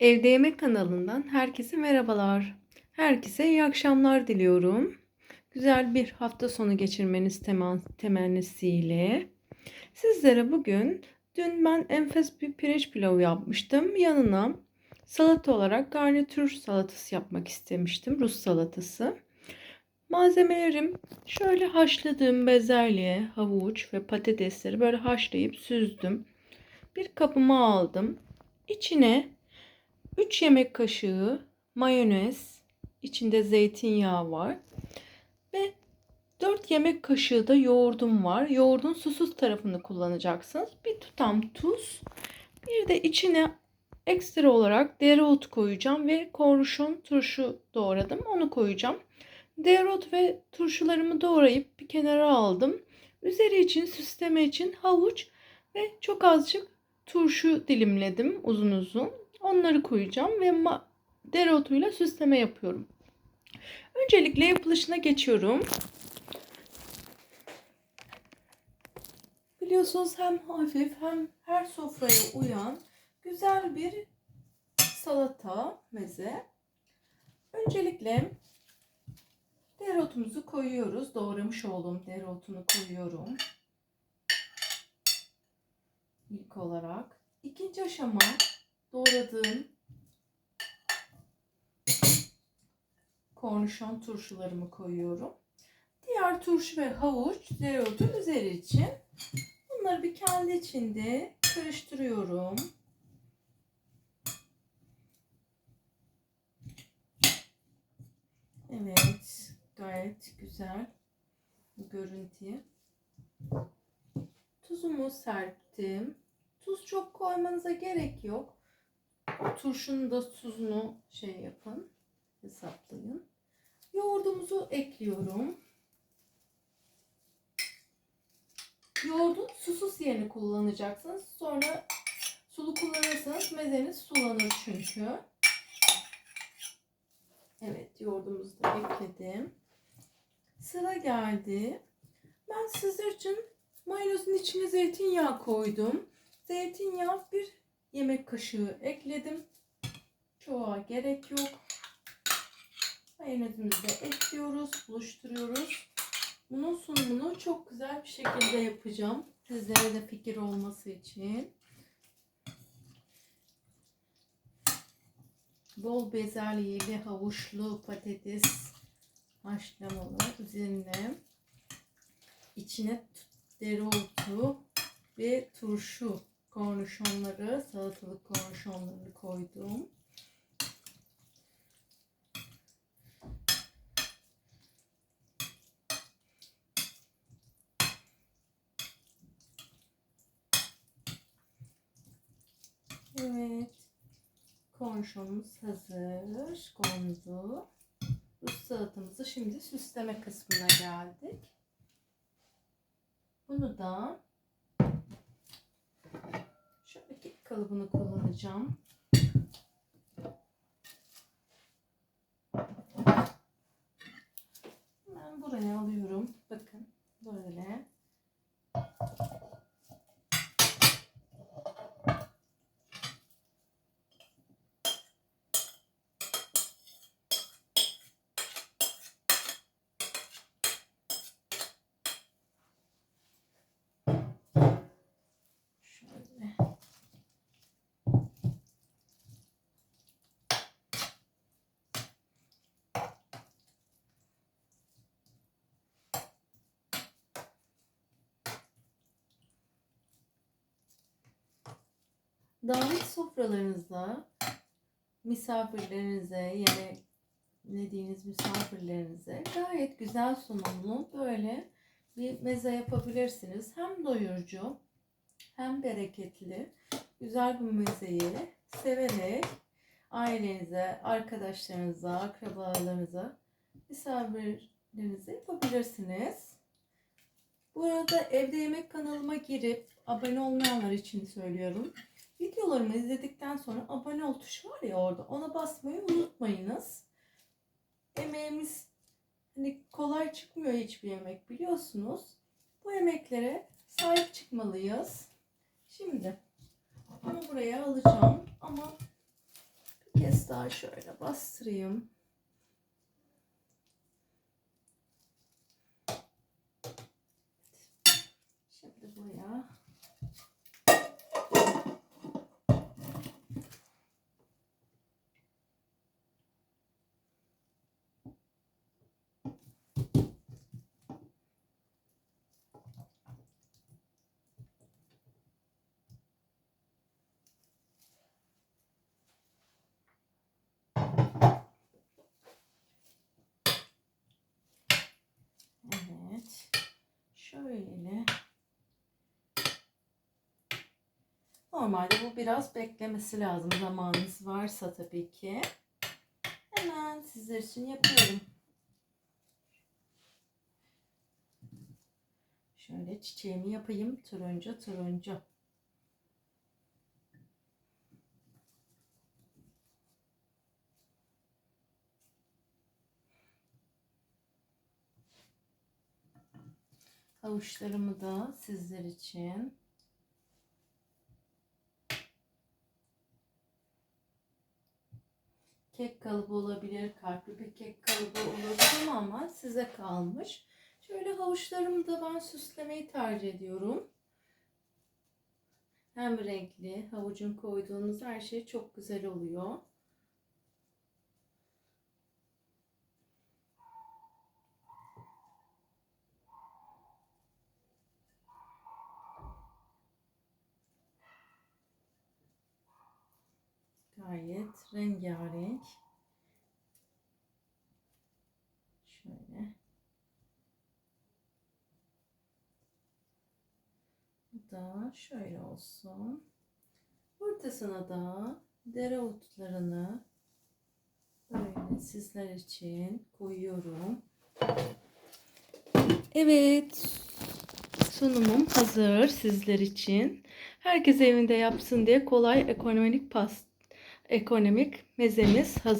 Evde Yemek kanalından herkese merhabalar. Herkese iyi akşamlar diliyorum. Güzel bir hafta sonu geçirmeniz temennisiyle. Sizlere bugün dün ben enfes bir pirinç pilavı yapmıştım. Yanına salata olarak garnitür salatası yapmak istemiştim. Rus salatası. Malzemelerim şöyle haşladığım bezelye, havuç ve patatesleri böyle haşlayıp süzdüm. Bir kabıma aldım. İçine 3 yemek kaşığı mayonez, içinde zeytinyağı var ve 4 yemek kaşığı da yoğurdum var. Yoğurdun susuz tarafını kullanacaksınız. Bir tutam tuz, bir de içine ekstra olarak dereotu koyacağım ve kornişon turşu doğradım. Onu koyacağım. Dereot ve turşularımı doğrayıp bir kenara aldım. Üzeri için süsleme için havuç ve çok azıcık turşu dilimledim uzun uzun. Onları koyacağım ve dereotuyla süsleme yapıyorum. Öncelikle yapılışına geçiyorum. Biliyorsunuz hem hafif hem her sofraya uyan güzel bir salata meze. Öncelikle dereotumuzu koyuyoruz. Doğramış olduğum dereotunu koyuyorum. İlk olarak. İkinci aşama doğradığım kornişon turşularımı koyuyorum. Diğer turşu ve havuç dereotu üzeri için bunları bir kendi içinde karıştırıyorum. Evet, gayet güzel bu görüntü. Tuzumu serptim. Tuz çok koymanıza gerek yok. Turşunun da tuzunu şey yapın. Hesaplayın. Yoğurdumuzu ekliyorum. Yoğurdun susuz yerini kullanacaksınız. Sonra sulu kullanırsanız mezeniz sulanır çünkü. Evet yoğurdumuzu da ekledim. Sıra geldi. Ben sizler için mayonezin içine zeytinyağı koydum. Zeytinyağı bir yemek kaşığı ekledim. Çoğa gerek yok. Mayonezimizi de ekliyoruz, buluşturuyoruz. Bunun sunumunu çok güzel bir şekilde yapacağım. Sizlere de fikir olması için. Bol bezelyeli, havuçlu patates haşlamalı üzerine içine dereotu ve turşu kornişonları, salatalık kornişonlarını koydum. Evet. Kornişonumuz hazır. Kondu. Rus salatamızı şimdi süsleme kısmına geldik. Bunu da şöyle kek kalıbını kullanacağım. Ben buraya alıyorum. Bakın böyle. Şöyle. Davet sofralarınızda misafirlerinize, yemek yediğiniz misafirlerinize gayet güzel sunumlu böyle bir meze yapabilirsiniz. Hem doyurucu hem bereketli güzel bir mezeyi severek ailenize, arkadaşlarınıza, akrabalarınıza, misafirlerinize yapabilirsiniz. Bu arada evde yemek kanalıma girip abone olmayanlar için söylüyorum. Videolarımı izledikten sonra abone ol tuşu var ya orada ona basmayı unutmayınız. Emeğimiz hani kolay çıkmıyor hiçbir yemek biliyorsunuz. Bu yemeklere sahip çıkmalıyız. Şimdi bunu buraya alacağım ama Biraz daha şöyle bastırayım. Şimdi buraya Evet. Şöyle. Normalde bu biraz beklemesi lazım. Zamanınız varsa tabii ki. Hemen sizler için yapıyorum. Şöyle çiçeğimi yapayım. Turuncu turuncu. Havuçlarımı da sizler için kek kalıbı olabilir, kalpli bir kek kalıbı olabilir ama size kalmış. Şöyle havuçlarımı da ben süslemeyi tercih ediyorum. Hem renkli, havucun koyduğunuz her şey çok güzel oluyor. Gayet rengarenk. Şöyle. Bu da şöyle olsun. Ortasına da dereotlarını böyle sizler için koyuyorum. Evet. Sunumum hazır sizler için. Herkes evinde yapsın diye kolay ekonomik pas ekonomik mezemiz hazır.